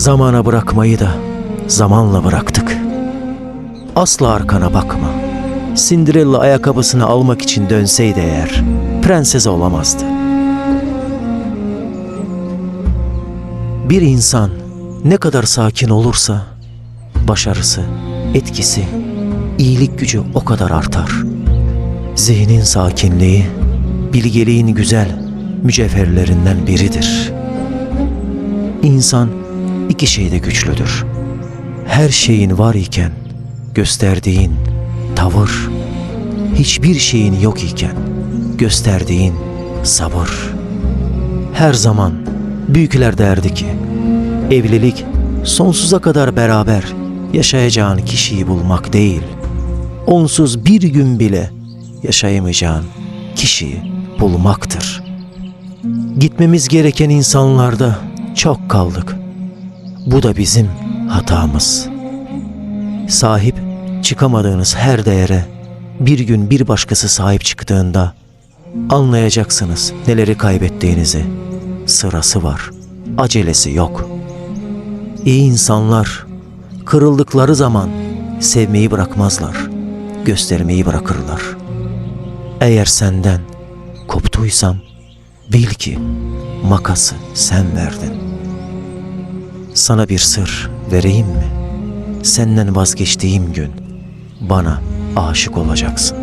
Zamana bırakmayı da zamanla bıraktık. Asla arkana bakma. Cinderella ayakkabısını almak için dönseydi eğer, prenses olamazdı. Bir insan ne kadar sakin olursa, başarısı, etkisi, iyilik gücü o kadar artar. Zihnin sakinliği, bilgeliğin güzel mücevherlerinden biridir. İnsan iki şeyde güçlüdür. Her şeyin var iken gösterdiğin tavır, hiçbir şeyin yok iken gösterdiğin sabır. Her zaman büyükler derdi ki, evlilik sonsuza kadar beraber yaşayacağın kişiyi bulmak değil, onsuz bir gün bile yaşayamayacağın kişiyi bulmaktır. Gitmemiz gereken insanlarda çok kaldık. Bu da bizim hatamız. Sahip çıkamadığınız her değere bir gün bir başkası sahip çıktığında anlayacaksınız neleri kaybettiğinizi. Sırası var, acelesi yok. İyi insanlar kırıldıkları zaman sevmeyi bırakmazlar, göstermeyi bırakırlar. Eğer senden koptuysam bil ki makası sen verdin. Sana bir sır vereyim mi? Senden vazgeçtiğim gün bana aşık olacaksın.